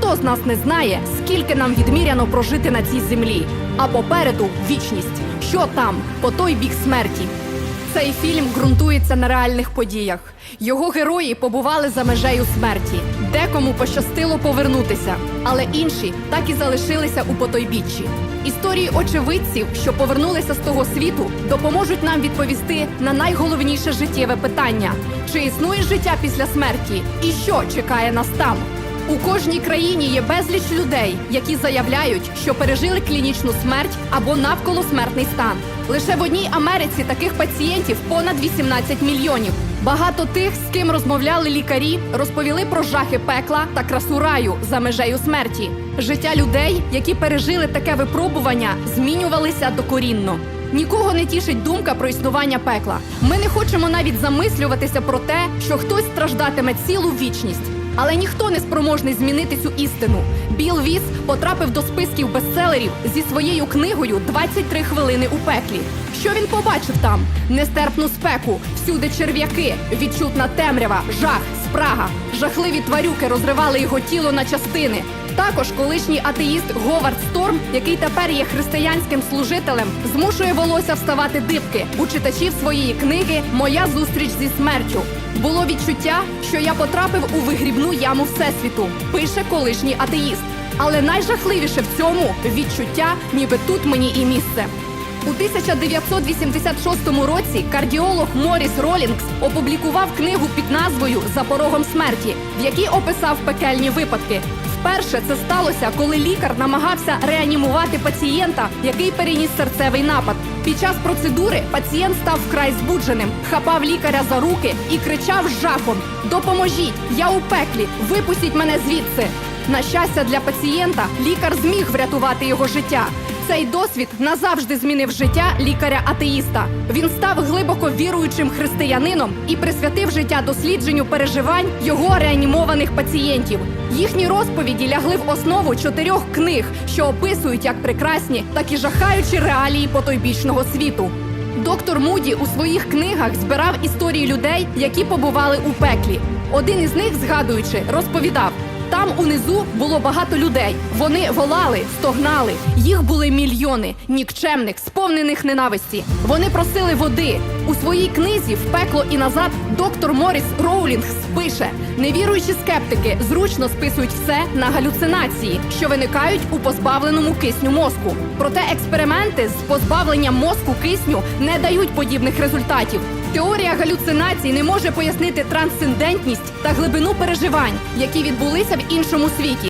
Ніхто з нас не знає, скільки нам відміряно прожити на цій землі. А попереду вічність. Що там, по той бік смерті. Цей фільм ґрунтується на реальних подіях. Його герої побували за межею смерті. Декому пощастило повернутися, але інші так і залишилися у потойбіччі. Історії очевидців, що повернулися з того світу, допоможуть нам відповісти на найголовніше життєве питання: чи існує життя після смерті, і що чекає нас там? У кожній країні є безліч людей, які заявляють, що пережили клінічну смерть або навколосмертний стан. Лише в одній Америці таких пацієнтів понад 18 мільйонів. Багато тих, з ким розмовляли лікарі, розповіли про жахи пекла та красу раю за межею смерті. Життя людей, які пережили таке випробування, змінювалися докорінно. Нікого не тішить думка про існування пекла. Ми не хочемо навіть замислюватися про те, що хтось страждатиме цілу вічність. Але ніхто не спроможний змінити цю істину. Біл Віс потрапив до списків бестселерів зі своєю книгою «23 хвилини у пеклі. Що він побачив там? Нестерпну спеку, всюди черв'яки, відчутна темрява, жах, спрага. Жахливі тварюки розривали його тіло на частини. Також колишній атеїст Говард Сторм, який тепер є християнським служителем, змушує волосся вставати дибки у читачів своєї книги Моя зустріч зі смертю. Було відчуття, що я потрапив у вигрібну яму всесвіту, пише колишній атеїст. Але найжахливіше в цьому відчуття, ніби тут мені і місце. У 1986 році кардіолог Моріс Ролінгс опублікував книгу під назвою За порогом смерті, в якій описав пекельні випадки. Вперше це сталося, коли лікар намагався реанімувати пацієнта, який переніс серцевий напад. Під час процедури пацієнт став вкрай збудженим, хапав лікаря за руки і кричав з жахом: Допоможіть! Я у пеклі! Випустіть мене звідси! На щастя для пацієнта, лікар зміг врятувати його життя. Цей досвід назавжди змінив життя лікаря-атеїста. Він став глибоко віруючим християнином і присвятив життя дослідженню переживань його реанімованих пацієнтів. Їхні розповіді лягли в основу чотирьох книг, що описують як прекрасні, так і жахаючі реалії потойбічного світу. Доктор Муді у своїх книгах збирав історії людей, які побували у пеклі. Один із них, згадуючи, розповідав. Там унизу було багато людей. Вони волали, стогнали. Їх були мільйони нікчемних, сповнених ненависті. Вони просили води. У своїй книзі В пекло і назад доктор Моріс Роулінгс пише: невіруючі скептики зручно списують все на галюцинації, що виникають у позбавленому кисню мозку. Проте експерименти з позбавленням мозку кисню не дають подібних результатів. Теорія галюцинацій не може пояснити трансцендентність та глибину переживань, які відбулися в іншому світі.